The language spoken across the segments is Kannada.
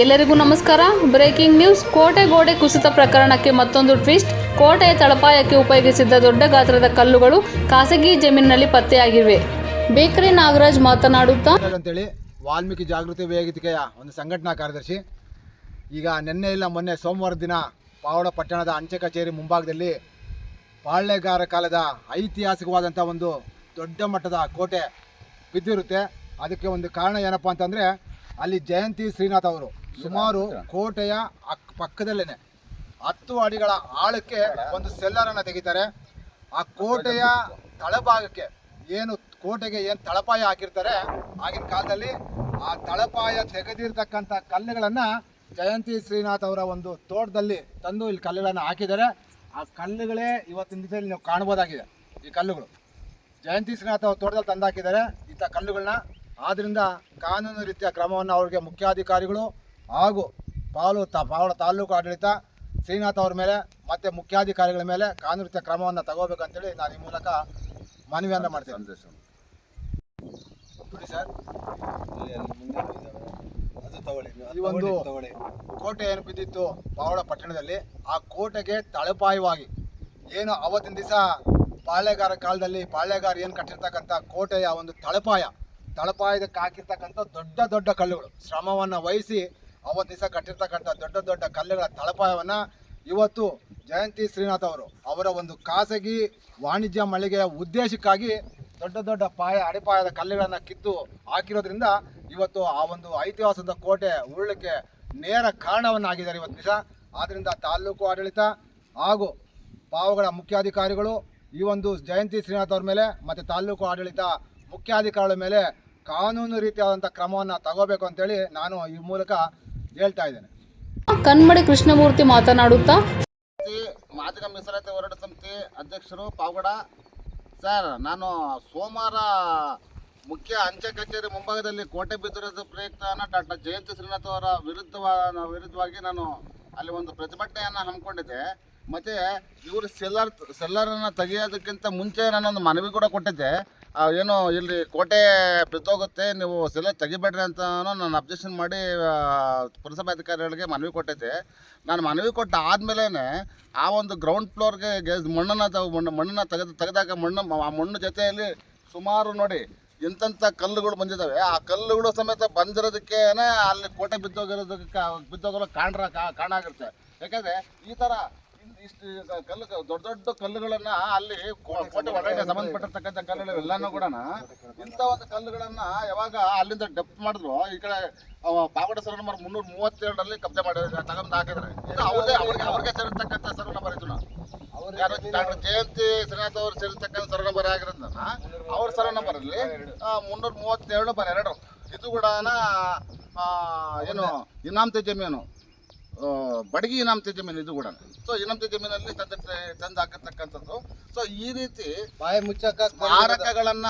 ಎಲ್ಲರಿಗೂ ನಮಸ್ಕಾರ. Breaking news. ಕೋಟೆ ಗೋಡೆ ಕುಸಿತ ಪ್ರಕರಣಕ್ಕೆ ಮತ್ತೊಂದು ಟ್ವಿಸ್ಟ್. ಕೋಟೆಯ ತಳಪಾಯಕ್ಕೆ ಉಪಯೋಗಿಸಿದ್ದ ದೊಡ್ಡ ಗಾತ್ರದ ಕಲ್ಲುಗಳು ಖಾಸಗಿ ಜಮೀನಿನಲ್ಲಿ ಪತ್ತೆಯಾಗಿವೆ. ಬೇಕರಿ ನಾಗರಾಜ್ ಮಾತನಾಡುತ್ತಾ ಅಂತೇಳಿ ವಾಲ್ಮೀಕಿ ಜಾಗೃತಿ ವೇದಿಕೆಯ ಒಂದು ಸಂಘಟನಾ ಕಾರ್ಯದರ್ಶಿ. ಈಗ ನಿನ್ನೆ ಇಲ್ಲ, ಮೊನ್ನೆ ಸೋಮವಾರ ದಿನ ಪಾವಡ ಪಟ್ಟಣದ ಅಂಚೆ ಕಚೇರಿ ಮುಂಭಾಗದಲ್ಲಿ ಪಾಳ್ಯಗಾರ ಕಾಲದ ಐತಿಹಾಸಿಕವಾದಂಥ ಒಂದು ದೊಡ್ಡ ಮಟ್ಟದ ಕೋಟೆ ಬಿದ್ದಿರುತ್ತೆ. ಅದಕ್ಕೆ ಒಂದು ಕಾರಣ ಏನಪ್ಪ ಅಂತಂದರೆ, ಅಲ್ಲಿ ಜಯಂತಿ ಶ್ರೀನಾಥ್ ಅವರು ಸುಮಾರು ಕೋಟೆಯ ಅಕ್ ಪಕ್ಕದಲ್ಲೇನೆ. ಹತ್ತು ಅಡಿಗಳ ಆಳಕ್ಕೆ ಒಂದು ಸೆಲ್ಲರನ್ನು ತೆಗಿತಾರೆ. ಆ ಕೋಟೆಯ ತಳಭಾಗಕ್ಕೆ ಏನು ಕೋಟೆಗೆ ಏನು ತಳಪಾಯ ಹಾಕಿರ್ತಾರೆ ಆಗಿನ ಕಾಲದಲ್ಲಿ ಆ ತಳಪಾಯ ತೆಗೆದಿರ್ತಕ್ಕಂಥ ಕಲ್ಲುಗಳನ್ನು ಜಯಂತಿ ಶ್ರೀನಾಥ್ ಅವರ ಒಂದು ತೋಟದಲ್ಲಿ ತಂದು ಇಲ್ಲಿ ಕಲ್ಲುಗಳನ್ನು ಹಾಕಿದ್ದಾರೆ. ಆ ಕಲ್ಲುಗಳೇ ಇವತ್ತಿನ ದಿವಸದಲ್ಲಿ ನೀವು ಕಾಣ್ಬೋದಾಗಿದೆ ಈ ಕಲ್ಲುಗಳು. ಜಯಂತಿ ಶ್ರೀನಾಥ್ ಅವ್ರ ತೋಟದಲ್ಲಿ ತಂದು ಹಾಕಿದ್ದಾರೆ ಇಂಥ ಕಲ್ಲುಗಳನ್ನ. ಆದ್ದರಿಂದ ಕಾನೂನು ರೀತಿಯ ಕ್ರಮವನ್ನು ಅವರಿಗೆ ಮುಖ್ಯಾಧಿಕಾರಿಗಳು ಹಾಗೂ ಪಾಲು ತಾ ಪಾವಳ ತಾಲೂಕು ಆಡಳಿತ ಶ್ರೀನಾಥ್ ಅವ್ರ ಮೇಲೆ ಮತ್ತು ಮುಖ್ಯಾಧಿಕಾರಿಗಳ ಮೇಲೆ ಕಾನೂನು ಕ್ರಮವನ್ನು ತಗೋಬೇಕಂತೇಳಿ ನಾನು ಈ ಮೂಲಕ ಮನವಿಯನ್ನು ಮಾಡ್ತೇನೆ. ಸರ್. ಈ ಒಂದು ಕೋಟೆ ಏನು ಬಿದ್ದಿತ್ತು ಪಾವಡ ಪಟ್ಟಣದಲ್ಲಿ ಆ ಕೋಟೆಗೆ ತಳಪಾಯವಾಗಿ ಏನು ಅವತ್ತಿನ ದಿವಸ ಪಾಳ್ಯಗಾರ ಕಾಲದಲ್ಲಿ ಪಾಳ್ಯಗಾರ ಏನು ಕಟ್ಟಿರ್ತಕ್ಕಂಥ ಕೋಟೆಯ ಒಂದು ತಳಪಾಯ ತಳಪಾಯದಕ್ಕೆ ಹಾಕಿರ್ತಕ್ಕಂಥ ದೊಡ್ಡ ದೊಡ್ಡ ಕಲ್ಲುಗಳು ಶ್ರಮವನ್ನು ವಹಿಸಿ ಅವತ್ತು ದಿವಸ ಕಟ್ಟಿರ್ತಕ್ಕಂಥ ದೊಡ್ಡ ದೊಡ್ಡ ಕಲ್ಲುಗಳ ತಳಪಾಯವನ್ನು ಇವತ್ತು ಜಯಂತಿ ಶ್ರೀನಾಥ್ ಅವರು ಅವರ ಒಂದು ಖಾಸಗಿ ವಾಣಿಜ್ಯ ಮಳಿಗೆಯ ಉದ್ದೇಶಕ್ಕಾಗಿ ದೊಡ್ಡ ದೊಡ್ಡ ಪಾಯ, ಅಡಿಪಾಯದ ಕಲ್ಲುಗಳನ್ನು ಕಿತ್ತು ಹಾಕಿರೋದ್ರಿಂದ ಇವತ್ತು ಆ ಒಂದು ಐತಿಹಾಸಿಕ ಕೋಟೆ ಉರುಳಕ್ಕೆ ನೇರ ಕಾರಣವನ್ನಾಗಿದ್ದಾರೆ ಇವತ್ತು ದಿವಸ. ಆದ್ದರಿಂದ ತಾಲೂಕು ಆಡಳಿತ ಹಾಗೂ ಪಾವಗಳ ಮುಖ್ಯಾಧಿಕಾರಿಗಳು ಈ ಒಂದು ಜಯಂತಿ ಶ್ರೀನಾಥ್ ಅವ್ರ ಮೇಲೆ ಮತ್ತು ತಾಲೂಕು ಆಡಳಿತ ಮುಖ್ಯಾಧಿಕಾರಿಗಳ ಮೇಲೆ ಕಾನೂನು ರೀತಿಯಾದಂಥ ಕ್ರಮವನ್ನು ತಗೋಬೇಕು ಅಂತೇಳಿ ನಾನು ಈ ಮೂಲಕ ಹೇಳ್ತಾ ಇದ್ದೇನೆ. ಕನ್ಮಡಿ ಕೃಷ್ಣಮೂರ್ತಿ ಮಾತನಾಡುತ್ತಾ? ಮಾದಿಗ ಮೀಸಲಾತಿ ಹೋರಾಟ ಸಮಿತಿ ಅಧ್ಯಕ್ಷರು ಪಾವಗಡ. ಸರ್ ನಾನು ಸೋಮವಾರ ಮುಖ್ಯ ಅಂಚೆ ಕಚೇರಿ ಮುಂಭಾಗದಲ್ಲಿ ಕೋಟೆ ಬಿದ್ದಿರೋದು ಪ್ರಯುಕ್ತ ಡಾಕ್ಟರ್ ಜಯಂತಿ ಶ್ರೀನಾಥ್ ಅವರ ವಿರುದ್ಧವ ವಿರುದ್ಧವಾಗಿ ನಾನು ಅಲ್ಲಿ ಒಂದು ಪ್ರತಿಭಟನೆಯನ್ನು ಹಮ್ಮಿಕೊಂಡಿದ್ದೆ. ಮತ್ತು ಇವರು ಸೆಲ್ಲರ್ ಸೆಲ್ಲರನ್ನು ತೆಗೆಯೋದಕ್ಕಿಂತ ಮುಂಚೆ ನಾನೊಂದು ಮನವಿ ಕೂಡ ಕೊಟ್ಟಿದ್ದೆ. ಏನು ಇಲ್ಲಿ ಕೋಟೆ ಬಿದ್ದೋಗುತ್ತೆ, ನೀವು ಸೆಲೆ ತೆಗಿಬೇಡ್ರಿ ಅಂತ ನಾನು ಅಬ್ಜೆಕ್ಷನ್ ಮಾಡಿ ಪುರಸಭಾ ಅಧಿಕಾರಿಗಳಿಗೆ ಮನವಿ ಕೊಟ್ಟಿದ್ದೆ. ನಾನು ಮನವಿ ಕೊಟ್ಟ ಆದಮೇಲೆ ಆ ಒಂದು ಗ್ರೌಂಡ್ ಫ್ಲೋರ್ಗೆ ಮಣ್ಣನ್ನು ತ ಮಣ್ಣು, ಮಣ್ಣನ್ನು ತೆಗೆದು, ತೆಗೆದಾಗ ಮಣ್ಣು, ಆ ಮಣ್ಣು ಜೊತೆಯಲ್ಲಿ ಸುಮಾರು ನೋಡಿ ಎಂತೆಂಥ ಕಲ್ಲುಗಳು ಬಂದಿದ್ದಾವೆ. ಆ ಕಲ್ಲುಗಳು ಸಮೇತ ಬಂದಿರೋದಕ್ಕೆ ಅಲ್ಲಿ ಕೋಟೆ ಬಿದ್ದೋಗಿರೋದಕ್ಕೆ, ಬಿದ್ದೋಗಲು ಕಾಣ್ರ ಕಾಣ ಆಗಿರುತ್ತೆ ಯಾಕಂದರೆ ಈ ಥರ ಇಷ್ಟು ಕಲ್ಲು ದೊಡ್ಡ ದೊಡ್ಡ ಕಲ್ಲುಗಳನ್ನ ಅಲ್ಲಿ ಕೋಟೆ ಒಳಗಡೆ ಸಂಬಂಧಪಟ್ಟಿರ್ತಕ್ಕಂಥ ಕಲ್ಲುಗಳು ಎಲ್ಲಾನು ಕೂಡ ಇಂಥ ಒಂದು ಕಲ್ಲುಗಳನ್ನ ಯಾವಾಗ ಅಲ್ಲಿಂದ ಡೆಪ್ ಮಾಡಿದ್ರು ಈ ಕಡೆ ಪಾವಡ ಸರ್ ನಂಬರ್ ಮುನ್ನೂರ ಮೂವತ್ತೆರಡರಲ್ಲಿ ಕಬ್ಜೆ ಮಾಡಿ ತಗೊಂಡು ಹಾಕಿದ್ರೆ ಅವ್ರಿಗೆ ಅವ್ರಿಗೆ ಅವ್ರಿಗೆ ಸೇರಿರ್ತಕ್ಕಂಥ ಸರ್ ನಂಬರ್ ಇದು ಡಾಕ್ಟರ್ ಜಯಂತಿ ಶ್ರೀನಾಥ್ ಅವರು ಸೇರಿರ್ತಕ್ಕಂಥ ಸರ್ ನಂಬರ್ ಆಗಿರೋದನ್ನ ಅವ್ರ ಸರ್ ನಂಬರಲ್ಲಿ ಮುನ್ನೂರ ಮೂವತ್ತೆರಡು ಬರ ಎರಡು. ಇದು ಕೂಡ ಏನು ಇನ್ನಾಮ್ ಜಮೀನು. ಬಡಗಿ ಇನಾಮತಿ ಜಮೀನು ಇದು ಕೂಡ. ಸೊ ಇನಾಮತಿ ಜಮೀನಲ್ಲಿ ತಂದೆ ತಂದು ಹಾಕಿರ್ತಕ್ಕಂಥದ್ದು ಸೊ ಈ ರೀತಿ ಬಾಯಿ ಮುಚ್ಚಕ ಸ್ಮಾರಕಗಳನ್ನ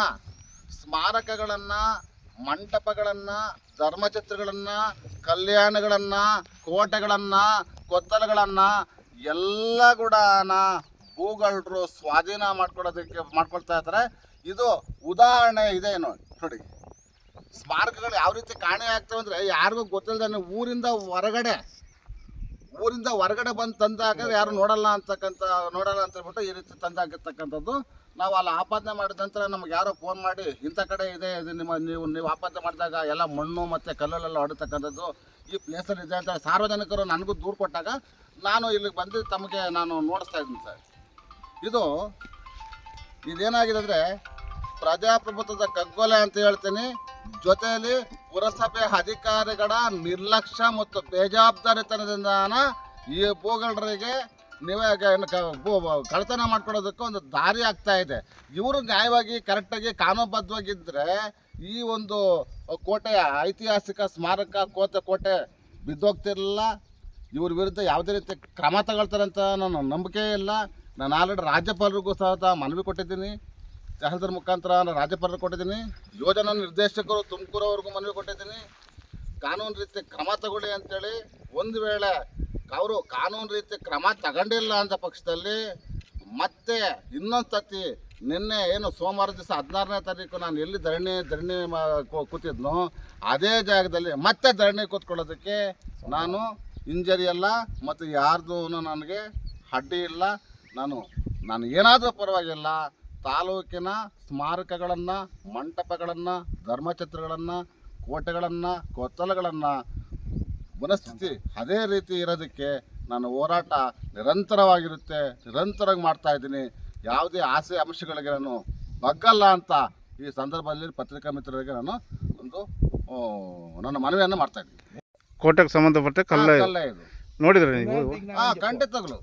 ಸ್ಮಾರಕಗಳನ್ನ ಮಂಟಪಗಳನ್ನ ಧರ್ಮಛತ್ರಗಳನ್ನ ಕಲ್ಯಾಣಗಳನ್ನ ಕೋಟೆಗಳನ್ನ ಕೊತ್ತಲಗಳನ್ನ ಎಲ್ಲ ಕೂಡ ಭೂಗಳರು ಸ್ವಾಧೀನ ಮಾಡ್ಕೊಳ್ಳೋದಕ್ಕೆ ಮಾಡ್ಕೊಳ್ತಾ ಇದ್ದಾರೆ ಇದು ಉದಾಹರಣೆ ಇದೆ ನೋಡಿ ನೋಡಿ. ಸ್ಮಾರಕಗಳು ಯಾವ ರೀತಿ ಕಾಣೆ ಆಗ್ತವೆ ಅಂದರೆ ಯಾರಿಗೂ ಗೊತ್ತಿಲ್ಲದೆ ಊರಿಂದ ಹೊರಗಡೆ ಊರಿಂದ ಹೊರಗಡೆ ಬಂದು ತಂದಾಗ ಯಾರು ನೋಡಲ್ಲ ಅಂತಕ್ಕಂಥ ನೋಡಲ್ಲ ಅಂತ ಹೇಳ್ಬಿಟ್ಟು ಈ ರೀತಿ ತಂದಾಗಿರ್ತಕ್ಕಂಥದ್ದು ನಾವು ಅಲ್ಲಿ ಆಪಾದನೆ ಮಾಡಿದ ನಂತರ ನಮ್ಗೆ ಯಾರೋ ಫೋನ್ ಮಾಡಿ ಇಂಥ ಕಡೆ ಇದೆ ಇದು ನಿಮ್ಮ ನೀವು ನೀವು ಆಪಾದನೆ ಮಾಡಿದಾಗ ಎಲ್ಲ ಮಣ್ಣು ಮತ್ತು ಕಲ್ಲಲ್ಲೆಲ್ಲ ಹೊಡಿತಕ್ಕಂಥದ್ದು ಈ ಪ್ಲೇಸಲ್ಲಿ ಇದೆ ಅಂತ ಸಾರ್ವಜನಿಕರು ನನಗೂ ದೂರು ಕೊಟ್ಟಾಗ ನಾನು ಇಲ್ಲಿಗೆ ಬಂದು ತಮಗೆ ನಾನು ನೋಡಿಸ್ತಾ ಇದ್ದೀನಿ ಸರ್. ಇದು ಇದೇನಾಗಿದೆ ಅಂದರೆ ಪ್ರಜಾಪ್ರಭುತ್ವದ ಕಗ್ಗೊಲೆ ಅಂತ ಹೇಳ್ತೀನಿ. ಜೊತೆಯಲ್ಲಿ ಪುರಸಭೆ ಅಧಿಕಾರಿಗಳ ನಿರ್ಲಕ್ಷ್ಯ ಮತ್ತು ಬೇಜವಾಬ್ದಾರಿತನದಿಂದ ಈ ಭೂಗಳರಿಗೆ ನೀವೇ ಕಳತನ ಮಾಡ್ಕೊಳ್ಳೋದಕ್ಕೆ ಒಂದು ದಾರಿ ಆಗ್ತಾ ಇದೆ. ಇವರು ನ್ಯಾಯವಾಗಿ ಕರೆಕ್ಟಾಗಿ ಕಾನೂನುಬದ್ಧವಾಗಿದ್ದರೆ ಈ ಒಂದು ಕೋಟೆಯ ಐತಿಹಾಸಿಕ ಸ್ಮಾರಕ ಕೋತೆ ಕೋಟೆ ಬಿದ್ದೋಗ್ತಿರಲಿಲ್ಲ. ಇವ್ರ ವಿರುದ್ಧ ಯಾವುದೇ ರೀತಿ ಕ್ರಮ ತಗೊಳ್ತಾರೆ ಅಂತ ನನ್ನ ನಂಬಿಕೆ ಇಲ್ಲ. ನಾನು ಆಲ್ರೆಡಿ ರಾಜ್ಯಪಾಲರಿಗೂ ಸಹ ಮನವಿ ಕೊಟ್ಟಿದ್ದೀನಿ. ತಹಸೀಲ್ದಾರ್ ಮುಖಾಂತರ ನಾನು ರಾಜ್ಯಪಾಲರು ಕೊಟ್ಟಿದ್ದೀನಿ. ಯೋಜನಾ ನಿರ್ದೇಶಕರು ತುಮಕೂರವ್ರಿಗೂ ಮನವಿ ಕೊಟ್ಟಿದ್ದೀನಿ. ಕಾನೂನು ರೀತಿ ಕ್ರಮ ತಗೊಳ್ಳಿ ಅಂತೇಳಿ. ಒಂದು ವೇಳೆ ಅವರು ಕಾನೂನು ರೀತಿ ಕ್ರಮ ತಗೊಂಡಿಲ್ಲ ಅಂತ ಪಕ್ಷದಲ್ಲಿ ಮತ್ತೆ ಇನ್ನೊಂದು ಸತಿ ನಿನ್ನೆ ಏನು ಸೋಮವಾರ ದಿವಸ ಹದಿನಾರನೇ ತಾರೀಕು ನಾನು ಎಲ್ಲಿ ಧರಣಿ ಧರಣಿ ಕೂತಿದ್ನೋ ಅದೇ ಜಾಗದಲ್ಲಿ ಮತ್ತೆ ಧರಣಿ ಕೂತ್ಕೊಳ್ಳೋದಕ್ಕೆ ನಾನು ಇಂಜರಿ ಅಲ್ಲ ಮತ್ತು ಯಾರ್ದು ನನಗೆ ಅಡ್ಡಿ ಇಲ್ಲ. ನಾನು ನಾನು ಏನಾದರೂ ಪರವಾಗಿಲ್ಲ. ತಾಲೂಕಿನ ಸ್ಮಾರಕಗಳನ್ನು ಮಂಟಪಗಳನ್ನು ಧರ್ಮಛತ್ರಗಳನ್ನು ಕೋಟೆಗಳನ್ನು ಕೊತ್ತಲಗಳನ್ನು ಮನಸ್ಥಿತಿ ಅದೇ ರೀತಿ ಇರೋದಕ್ಕೆ ನಾನು ಹೋರಾಟ ನಿರಂತರವಾಗಿರುತ್ತೆ ನಿರಂತರವಾಗಿ ಮಾಡ್ತಾ ಇದ್ದೀನಿ ಯಾವುದೇ ಆಸೆ ಅಂಶಗಳಿಗೆ ನಾನು ಬಗ್ಗಲ್ಲ ಅಂತ ಈ ಸಂದರ್ಭದಲ್ಲಿ ಪತ್ರಿಕಾ ಮಿತ್ರರಿಗೆ ನಾನು ಒಂದು ನನ್ನ ಮನವಿಯನ್ನು ಮಾಡ್ತಾ ಇದ್ದೀನಿ ಕೋಟೆಗೆ ಸಂಬಂಧಪಟ್ಟ ಕಲ್ಲ ಕಲ್ಲೇ ಇದು ನೋಡಿದ್ರೆ ನೀವು ಹಾ ಖಂಡಿತಗಳು.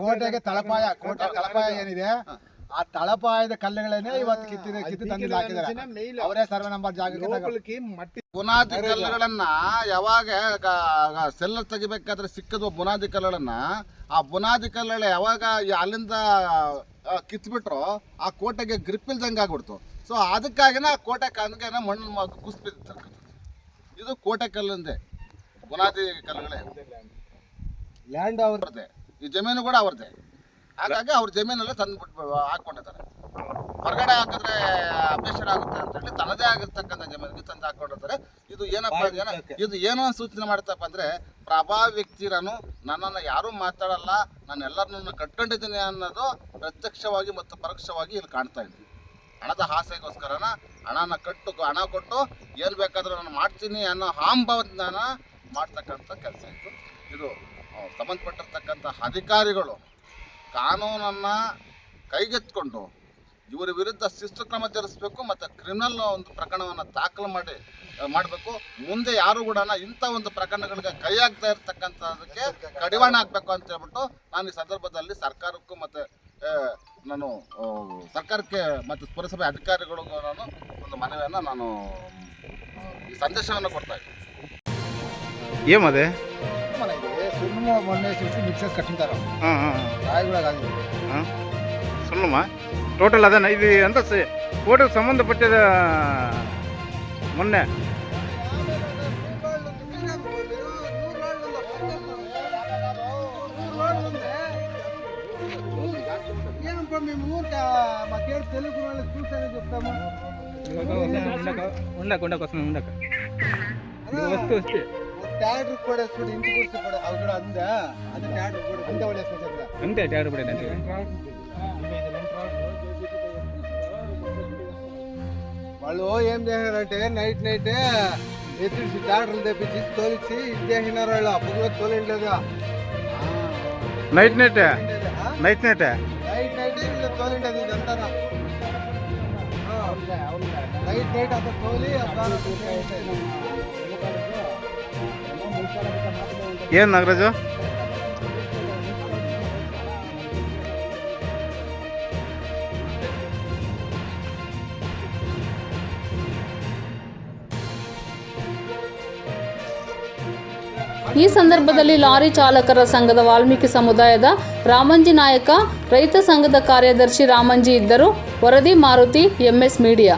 ಕೋಟೆಗೆ ತಳಪಾಯ ಕೋಟೆ ತಳಪಾಯ ಏನಿದೆ ಆ ತಳಪಾಯದ ಕಲ್ಲುಗಳನ್ನೇ ಇವತ್ತು ಕಿತ್ತಿದ ಕಿತ್ತು ಹಾಕಿದ್ದಾರೆ. ಅವರೇ ಸರ್ವೆ ನಂಬರ್ ಜಾಗಕ್ಕೆ ಮಟ್ಟಿ ಬುನಾದಿ ಕಲ್ಲುಗಳನ್ನ ಯಾವಾಗ ಸೆಲ್ಲರ್ ತೆಗಿಬೇಕಾದ್ರೆ ಸಿಕ್ಕದ ಬುನಾದಿ ಕಲ್ಲುಗಳನ್ನ. ಆ ಬುನಾದಿ ಕಲ್ಲುಗಳು ಯಾವಾಗ ಅಲ್ಲಿಂದ ಕಿತ್ಬಿಟ್ರೋ ಆ ಕೋಟೆಗೆ ಗ್ರಿಪ್ ಇಲ್ದಂಗೆ ಆಗ್ಬಿಡ್ತು. ಸೊ ಅದಕ್ಕಾಗಿನ ಆ ಕೋಟೆ ಕನ್ಗೆ ಮಣ್ಣು ಕುಸ್ದು ಇದು ಕೋಟೆ ಕಲ್ಲಂದೆ. ಬುನಾದಿ ಕಲ್ಲುಗಳೇ. ಲ್ಯಾಂಡ್ ಅವ್ರ ಅವ್ರದ್ದೇ. ಈ ಜಮೀನು ಕೂಡ ಅವ್ರದ್ದೇ. ಹಾಗಾಗಿ ಅವ್ರ ತಂದು ತಂದ್ಬಿಟ್ಟು ಹಾಕೊಂಡಿದ್ದಾರೆ ಹೊರಗಡೆ ಹಾಕಿದ್ರೆ ಅಬ್ಜೆಕ್ಷನ್ ಆಗುತ್ತೆ ಅಂತ ಹೇಳಿ ತನ್ನದೇ ಆಗಿರ್ತಕ್ಕಂಥ ಜಮೀನಿಗೆ ತಂದು ಹಾಕೊಂಡಿರ್ತಾರೆ ಇದು ಏನಪ್ಪ ಏನ ಇದು ಏನೋ ಸೂಚನೆ ಮಾಡ್ತಪ್ಪ ಅಂದ್ರೆ ಪ್ರಭಾ ವ್ಯಕ್ತಿರನು ನನ್ನನ್ನು ಯಾರೂ ಮಾತಾಡಲ್ಲ ನಾನು ಎಲ್ಲರನ್ನ ಕಟ್ಕೊಂಡಿದ್ದೀನಿ ಅನ್ನೋದು ಪ್ರತ್ಯಕ್ಷವಾಗಿ ಮತ್ತು ಪರೋಕ್ಷವಾಗಿ ಇಲ್ಲಿ ಕಾಣ್ತಾ ಇದ್ದೀನಿ ಹಣದ ಆಸೆಗೋಸ್ಕರನ ಹಣನ ಕಟ್ಟು ಹಣ ಕೊಟ್ಟು ಏನು ಬೇಕಾದರೂ ನಾನು ಮಾಡ್ತೀನಿ ಅನ್ನೋ ಹಾಂಭಾವನ ಮಾಡ್ತಕ್ಕಂಥ ಕೆಲಸ ಇತ್ತು ಇದು ಸಂಬಂಧಪಟ್ಟಿರ್ತಕ್ಕಂಥ ಅಧಿಕಾರಿಗಳು ಕಾನೂನನ್ನು ಕೈಗೆತ್ಕೊಂಡು ಇವರ ವಿರುದ್ಧ ಶಿಸ್ತು ಕ್ರಮ ಜರುಗಿಸಬೇಕು ಮತ್ತು ಕ್ರಿಮಿನಲ್ ಒಂದು ಪ್ರಕರಣವನ್ನು ದಾಖಲು ಮಾಡಿ ಮಾಡಬೇಕು. ಮುಂದೆ ಯಾರು ಕೂಡ ಇಂಥ ಒಂದು ಪ್ರಕರಣಗಳಿಗೆ ಕೈ ಹಾಕ್ತಾ ಇರ್ತಕ್ಕಂಥದಕ್ಕೆ ಕಡಿವಾಣ ಆಗಬೇಕು ಅಂತ ಹೇಳ್ಬಿಟ್ಟು ನಾನು ಈ ಸಂದರ್ಭದಲ್ಲಿ ಸರ್ಕಾರಕ್ಕೂ ಮತ್ತು ನಾನು ಸರ್ಕಾರಕ್ಕೆ ಮತ್ತು ಪುರಸಭೆ ಅಧಿಕಾರಿಗಳಿಗೂ ನಾನು ಒಂದು ಮನವಿಯನ್ನು ನಾನು ಸಂದೇಶವನ್ನು ಕೊಡ್ತಾ ಇದ್ದೀನಿ. ಏಮದೆ ಸುಮ್ಮನೆ ಮೊನ್ನೆ ಸಿಕ್ಸಿ ಮಿಕ್ಸಸ್ ಕಟ್ಟಿದ್ದಾರೆ ಹಾಂ ಹಾಂ ರಾಯಿಗಳಾಗಿದೆ ಹಾಂ சொல்லணுமா ಟೋಟಲ್ ಅದೇನ ಇದು ಅಂತ ಕೋಟೆಗೆ ಸಂಬಂಧಪಟ್ಟಿದ ಮೊನ್ನೆ ಏನಪ್ಪ మేము ఊరికే మాకేం తెలుగు వాళ్ళు చూసానే చెప్తాము ఉండక ఉండక వస్తుంది ఉండక వస్తూ వస్తే ట్యాడర్ కూడా చూడు ఇంటికి వచ్చి కూడా అవి కూడా అందా అది ట్యాడర్ కూడా అంతే వాళ్ళు వేసుకొచ్చారు అంతే డాడీ పడేది అంతే వాళ్ళు ఏం చేశారంటే నైట్ నైట్ ఎత్తిసి ట్యాడర్లు తెప్పించి తోలిచ్చి ఇది చేసినారు వాళ్ళు అప్పుడు తోలిండలేదు night night night night night night వీళ్ళు తోలిండేది ఇదంతా నైట్ నైట్ అంతా తోలి ಏನು ನಾಗರಾಜು? ಈ ಸಂದರ್ಭದಲ್ಲಿ ಲಾರಿ ಚಾಲಕರ ಸಂಘದ ವಾಲ್ಮೀಕಿ ಸಮುದಾಯದ ರಾಮಂಜಿ ನಾಯಕ, ರೈತ ಸಂಘದ ಕಾರ್ಯದರ್ಶಿ ರಾಮಂಜಿ ಇದ್ದರು. ವರದಿ ಮಾರುತಿ ಎಂಎಸ್ ಮೀಡಿಯಾ